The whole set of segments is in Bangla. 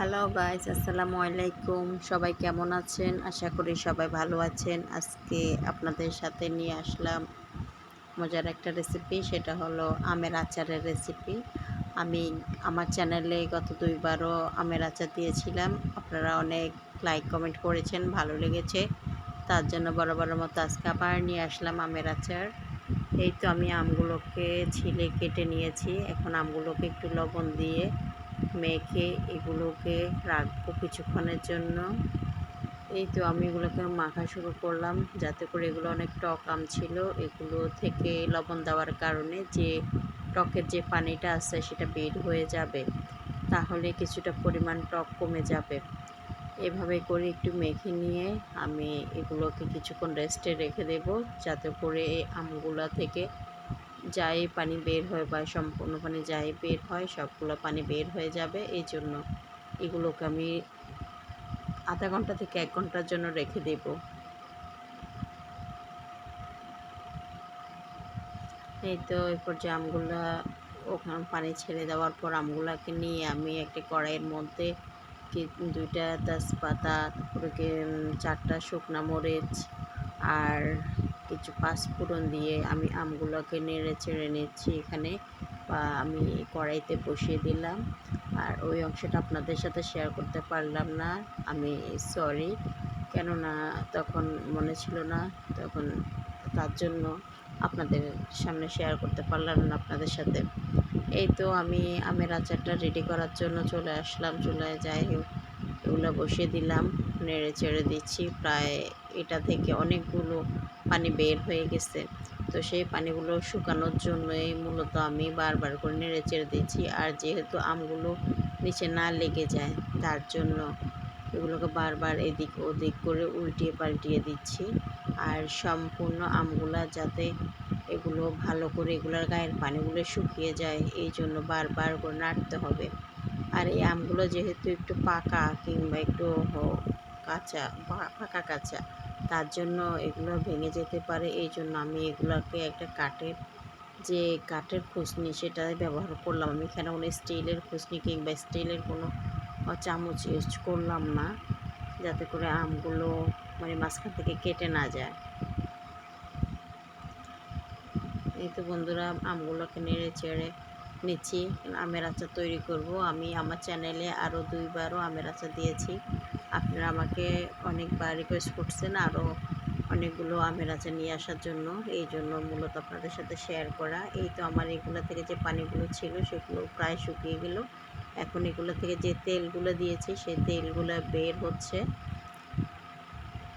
হ্যালো গাইস আসসালামু আলাইকুম সবাই কেমন আছেন? আশা করি সবাই ভালো আছেন। আজকে আপনাদের সাথে নিয়ে আসলাম মজার একটা রেসিপি সেটা হলো আমের আচারের রেসিপি আমি আমার চ্যানেলে গত দুইবারও আমের আচার দিয়েছিলাম। আপনারা অনেক লাইক কমেন্ট করেছেন, ভালো লেগেছে। তার জন্য বড় বড় মতো আজকে আবার নিয়ে আসলাম আমের আচার। এই তো আমি আমগুলোকে ছিলে কেটে নিয়েছি। এখন আমগুলোকে একটু লবণ দিয়ে মেখে এগুলোকে রাখব কিছুক্ষণের জন্য। এই তো আমি এগুলোকে মাখা শুরু করলাম, যাতে করে এগুলো অনেক টক আম ছিল। এগুলো থেকে লবণ দেওয়ার কারণে যে টকের যে পানিটা আছে সেটা বের হয়ে যাবে। তাহলে কিছুটা পরিমাণ টক কমে যাবে। এভাবে করে একটু মেখে নিয়ে আমি এগুলোকে কিছুক্ষণ রেস্টে রেখে দেব, যাতে করে এই আমগুলা থেকে যাই পানি বের হয় বা সম্পূর্ণ পানি যাই বের হয়, সবগুলো পানি বের হয়ে যাবে। এই জন্য এগুলোকে আমি আধা ঘণ্টা থেকে এক ঘণ্টার জন্য রেখে দেব। এই তো এরপর যে আমগুলা ওখানে পানি ছেড়ে দেওয়ার পর আমগুলাকে নিয়ে আমি একটি কড়াইয়ের মধ্যে দুইটা তেজপাতা, তারপরে চারটা শুকনা মরিচ আর কিছু পাঁচফোড়ন দিয়ে আমি আমগুলোকে নেড়ে চেড়ে নিচ্ছি এখানে বা আমি কড়াইতে বসিয়ে দিলাম। আর ওই অংশটা আপনাদের সাথে শেয়ার করতে পারলাম না, আমি সরি কেননা তখন মনে ছিল না, তখন তার জন্য আপনাদের সামনে শেয়ার করতে পারলাম না আপনাদের সাথে। এই তো আমি আমের আচারটা রেডি করার জন্য চলে আসলাম চলে যাই এগুলো বসিয়ে দিলাম, নেড়ে চেড়ে দিচ্ছি। প্রায় এটা থেকে অনেকগুলো পানি বের হয়ে গেছে। তো সেই পানিগুলো শুকানোর জন্যই মূলত আমি বারবার করে নেড়ে চেড়ে দিচ্ছি আর যেহেতু আমগুলো নিচে না লেগে যায়, তার জন্য এগুলোকে বারবার এদিক ওদিক করে উল্টিয়ে পাল্টিয়ে দিচ্ছি। আর সম্পূর্ণ আমগুলা যাতে এগুলো ভালো করে এগুলোর গায়ের পানিগুলো শুকিয়ে যায়, এই জন্য বারবার করে নাড়তে হবে। আর এই আমগুলো যেহেতু একটু পাকা কিংবা একটু কাঁচা পাকা কাঁচা তার জন্য এগুলো ভেঙে যেতে পারে। এই জন্য আমি এগুলোকে একটা কাঠের যে কাঠের খুসনি সেটা ব্যবহার করলাম। আমি এখানে কোনো স্টিলের খুসনি কিংবা স্টিলের কোনো চামচ ইউজ করলাম না, যাতে করে আমগুলো মানে মাঝখান থেকে কেটে না যায়। এই তো বন্ধুরা, আমগুলোকে নেড়ে চেড়ে নিচ্ছি, আমের আচার তৈরি করব। আমি আমার চ্যানেলে আরও দুইবারও আমের আচার দিয়েছি। আপনারা আমাকে অনেকবার রিকোয়েস্ট করছেন আরও অনেকগুলো আমের আচার নিয়ে আসার জন্য। এই জন্য মূলত আপনাদের সাথে শেয়ার করা। এই তো আমার এগুলো থেকে যে পানিগুলো ছিল সেগুলো প্রায় শুকিয়ে গেল। এখন এগুলো থেকে যে তেলগুলো দিয়েছি সেই তেলগুলো বের হচ্ছে।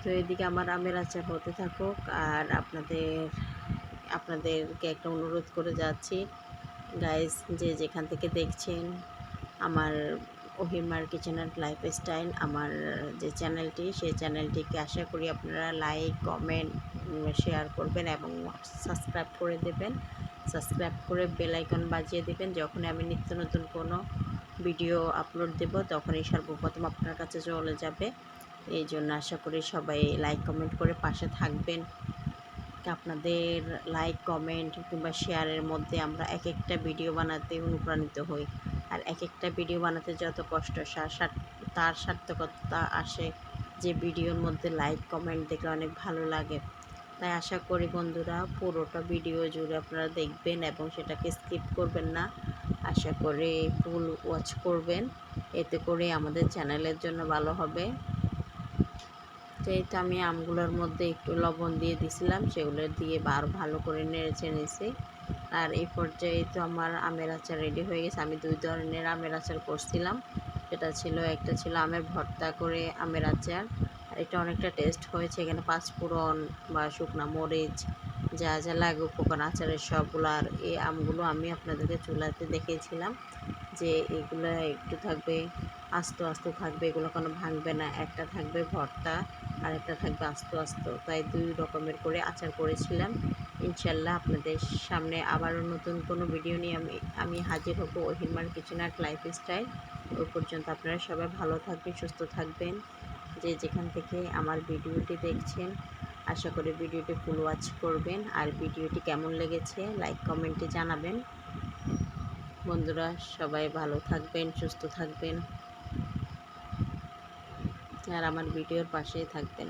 তো এদিকে আমার আমের আচার হতে থাকুক। আর আপনাদের, আপনাদেরকে একটা অনুরোধ করে যাচ্ছি। গাইজ যে যেখান থেকে দেখছেন আমার ওহিমার কিচেন অ্যান্ড লাইফ স্টাইল আমার যে চ্যানেলটি সেই চ্যানেলটিকে আশা করি আপনারা লাইক কমেন্ট শেয়ার করবেন এবং সাবস্ক্রাইব করে দেবেন। সাবস্ক্রাইব করে বেল আইকন বাজিয়ে দেবেন। যখন আমি নিত্য নতুন কোনো ভিডিও আপলোড দেব, তখনই সর্বপ্রথম আপনার কাছে চলে যাবে। এই জন্য আশা করি সবাই লাইক কমেন্ট করে পাশে থাকবেন। আপনাদের লাইক কমেন্ট কিংবা শেয়ারের মধ্যে আমরা এক একটা ভিডিও বানাতে অনুপ্রাণিত হই। আর এক একটা ভিডিও বানাতে যত কষ্ট তার সার্থকতা আসে যে ভিডিওর মধ্যে লাইক কমেন্ট দেখলে অনেক ভালো লাগে। তাই আশা করি বন্ধুরা পুরোটা ভিডিও জুড়ে আপনারা দেখবেন এবং সেটাকে স্কিপ করবেন না। আশা করি ফুল ওয়াচ করবেন। এতে করে আমাদের চ্যানেলের জন্য ভালো হবে। তো এই তো আমি আমগুলোর মধ্যে একটু লবণ দিয়ে দিছিলাম, সেগুলো দিয়ে বার ভালো করে নেড়েছে নিয়েছি আর এই পর্যায়ে তো আমার আমের আচার রেডি হয়ে গেছে। আমি দুই ধরনের আমের আচার করছিলাম। সেটা ছিল, একটা ছিল আমের ভর্তা করে আমের আচার। আর এটা অনেকটা টেস্ট হয়েছে। এখানে পাঁচফোড়ন বা শুকনা মরিচ, যা যা লাগে উপকরণ আচারের সবগুলো। আর এই আমগুলো আমি আপনাদেরকে চুলাতে দেখিয়েছিলাম যে এগুলো একটু থাকবে আস্ত আস্ত থাকবে, এগুলো কোনো ভাঙবে না। একটা থাকবে ভর্তা, আর একটা থাকবে আস্ত আস্ত। তাই দুই রকমের করে আচার করেছিলাম। ইনশাল্লাহ আপনাদের সামনে আবারও নতুন কোনো ভিডিও নিয়ে আমি আমি হাজির হব ওহিমার কিচেন আর্ট লাইফ স্টাইল ওই পর্যন্ত আপনারা সবাই ভালো থাকবেন, সুস্থ থাকবেন। যে যেখান থেকে আমার ভিডিওটি দেখছেন, আশা করি ভিডিওটি ফুল ওয়াচ করবেন। আর ভিডিওটি কেমন লেগেছে লাইক কমেন্টে জানাবেন। বন্ধুরা, সবাই ভালো থাকবেন, সুস্থ থাকবেন। আর আমার ভিডিওর পাশেই থাকবেন।